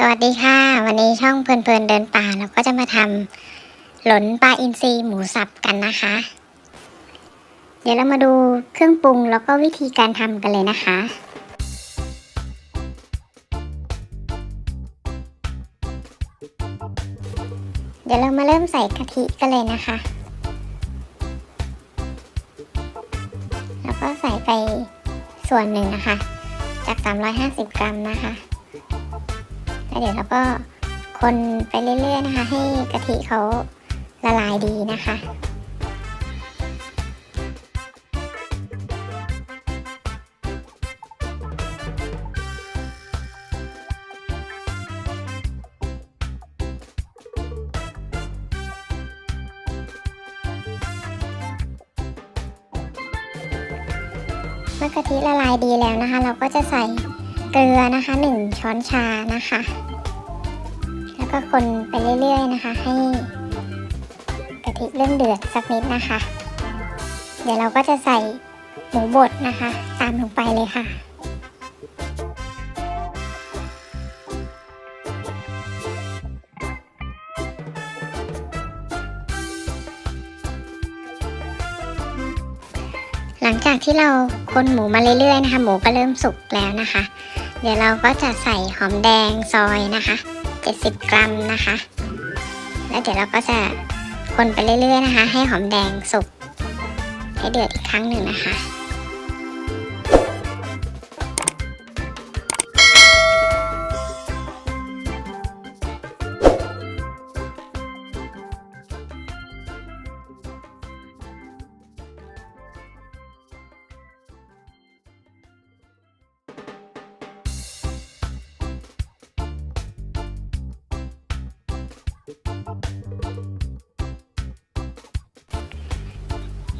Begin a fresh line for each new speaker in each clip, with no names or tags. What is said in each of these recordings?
สวัสดีค่ะ วันนี้ช่องเพลินๆเดินป่าเราก็จะมาทำหลนปลาอินทรีหมูสับกันนะคะ เดี๋ยวเรามาดูเครื่องปรุงแล้วก็วิธีการทำกันเลยนะคะ เดี๋ยวเรามาเริ่มใส่กะทิกันเลยนะคะ แล้วก็ใส่ไปส่วนหนึ่งนะคะ จาก 350 กรัมนะคะ แล้วเดี๋ยวเราก็คนไปเรื่อยๆนะคะ ให้กะทิเขาละลายดีนะคะ เมื่อกะทิละลายดีแล้วนะคะ เราก็จะใส่ เกลือนะคะ 1 ช้อนชานะคะ แล้วก็คนไปเรื่อยๆนะคะ ให้กะทิเริ่มเดือดสักนิดนะคะ เดี๋ยวเราก็จะใส่หมูบดนะคะ ตามลงไปเลยค่ะ หลังจากที่เราคนหมูมาเรื่อยๆนะคะ หมูก็เริ่มสุกแล้วนะคะ เดี๋ยวเราก็จะใส่หอมแดงซอยนะคะ 70 กรัมนะคะ แล้วเดี๋ยวเราก็จะคนไปเรื่อยๆนะคะ ให้หอมแดงสุกให้เดือดอีกครั้งหนึ่งนะคะ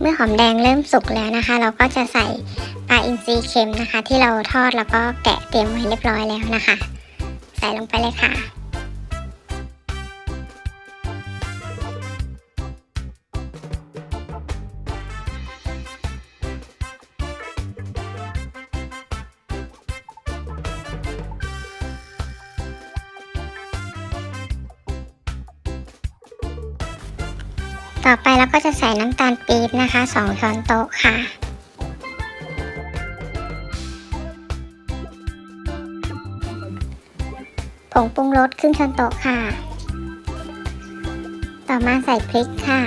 มื่อหอมแดงเริ่มสุกแล้วนะคะ เราก็จะใส่ปลาอินทรีเค็มนะคะ ที่เราทอดแล้วก็แกะเตรียมไว้เรียบร้อยแล้วนะคะ ใส่ลงไปเลยค่ะ ต่อไปเราก็จะใส่น้ำตาลปี๊บนะคะ 2 ช้อนโต๊ะค่ะ ผงปรุงรสครึ่งช้อนโต๊ะค่ะ ต่อมาใส่พริกค่ะ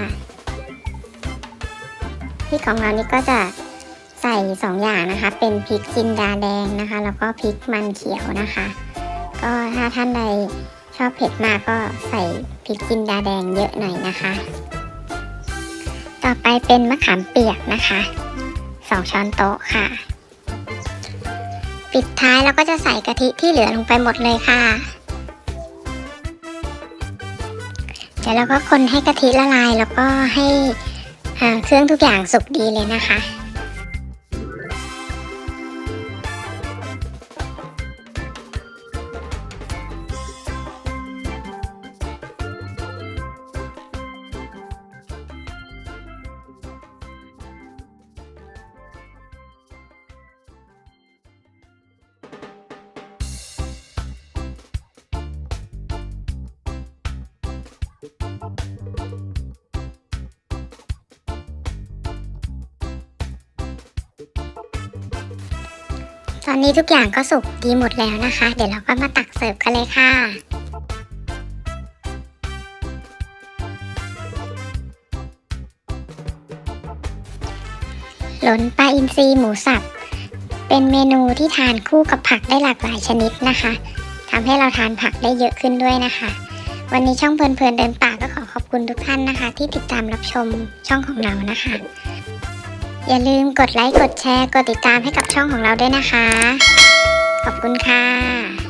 พริกของเรานี่ก็จะใส่2อย่างนะคะ เป็นพริกจินดาแดงนะคะ แล้วก็พริกมันเขียวนะคะ ก็ถ้าท่านใดชอบเผ็ดมากก็ใส่พริกจินดาแดงเยอะหน่อยนะคะ ต่อไปเป็นมะขามเปียกนะคะ 2 ช้อนโต๊ะค่ะ ปิดท้ายเราก็จะใส่กะทิที่เหลือลงไปหมดเลยค่ะ เดี๋ยวเราก็คนให้กะทิละลายแล้วก็ให้เครื่องทุกอย่างสุกดีเลยนะคะ อนนี้ทุกอย่างก็สุกดีหมดแล้วนะคะ เดี๋ยวเราก็มาตักเสิร์ฟกันเลยค่ะหลนปลาอินทรีหมูสับ เป็นเมนูที่ทานคู่กับผักได้หลากหลายชนิดนะคะทำให้เราทานผักได้เยอะขึ้นด้วยนะคะ วันนี้ช่องเพลินๆเดินป่าก็ขอขอบคุณทุกท่านนะคะ ที่ติดตามรับชมช่องของเรานะคะ อย่าลืมกดไลค์ กดแชร์ กดติดตามให้กับช่องของเราด้วยนะคะ ขอบคุณค่ะ